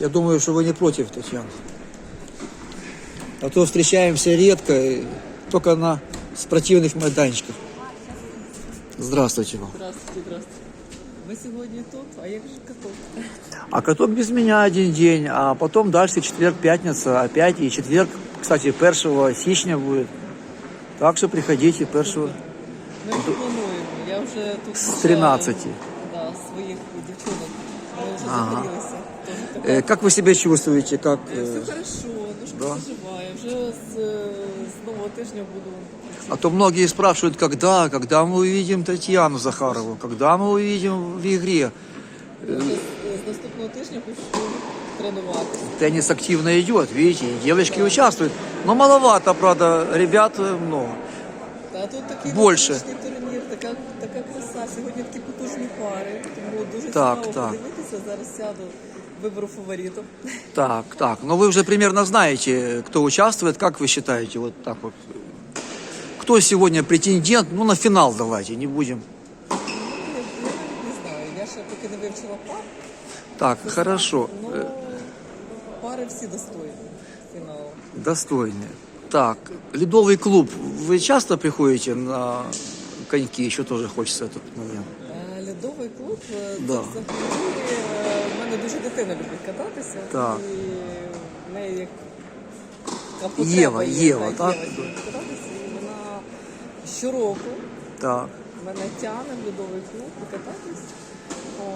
Я думаю, что вы не против, Татьяна. А то встречаемся редко, и только на спортивных майданчиках. Здравствуйте вам. Здравствуйте, здравствуйте. Ви сьогодні тут, а як же каток? А каток без меня один день, а потом дальше четверг, пятница, опять и четверг, кстати, 1 січня будет. Так что приходите 1 Ми вже плануємо. Я вже тут З навчаю, 13. Да, своїх дівчонок. Ми вже Ага. загорілися. Теж Э, каток. Как вы себя чувствуете? Как, Е, э, Все хорошо, ножка да. заживає. Вже з, е, з нового тижня буду. А то многие спрашивают, когда, когда мы увидим Татьяну Захарову, когда мы увидим в игре. Вже з, з наступного тижня почну тренуватися. Теннис активно идет, видите, и девочки участвуют. Но маловато, правда, ребят э, много. Та тут такий Больше. новорічний турнір, така, така краса. Сьогодні такі потужні пари. Тому дуже Так, цікаво так. подивитися. Зараз сяду, виберу фаворитів. Так, так. Но вы уже примерно знаете, кто участвует. Как вы считаете, вот так вот? Кто сегодня претендент? Ну, на финал давайте, не будем. Я, я навіть не знаю. Я ще поки не вивчила пар. Так, хорошо. Ну, Э, пари всі достойні фіналу. Достойные. Так, ледовый клуб. Вы часто приходите на коньки? Еще тоже хочется этот момент. Е, Льодовий клуб е, це Да. взагалі е, в мене дуже дитина любить кататися. Так. І в неї як така потреба Єва, є, Єва, так? Єва любить кататися. І вона щороку Так. мене тягне в льодовий клуб покататись.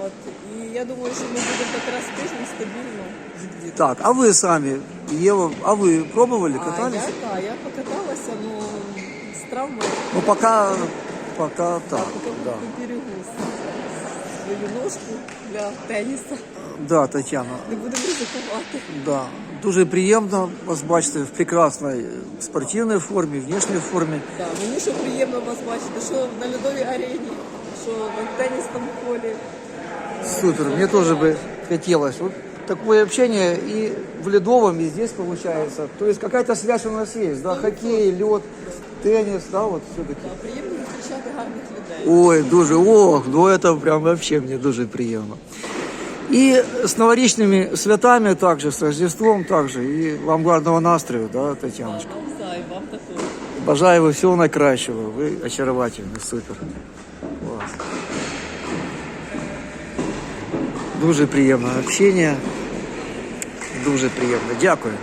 От. І я думаю, що ми будемо якраз тиждень стабільно їздити. Так, а вы сами, Ева, а вы пробовали, А катались? я, так, я покаталася, ну, з травмою. Ну, пока, пока так, Поки да. поберегу свою ножку для теніса. Да, Тетяна, Не будемо ризикувати. да. Дуже приємно вас бачити в прекрасній спортивній формі, внешній формі. Да, мені що приємно вас бачити, що на льодовій арені, що на тенісному полі. Супер, мне тоже бы хотелось. Вот такое общение и в ледовом, и здесь получается. То есть какая-то связь у нас есть, да, хоккей, лед, теннис, да, вот все-таки. Да, приємно зустрічати гарних людей. Ой, дуже, ох, ну это прям вообще мне дуже приємно. І з новорічними святами также, з Рождеством также. І вам гарного настрою, да, Тетяночка. Навзай, вам також. Бажаю ви всього найкращого. Ви очаровательні, супер. Клас. Дуже приємне общення. Дуже приємно. Дякую.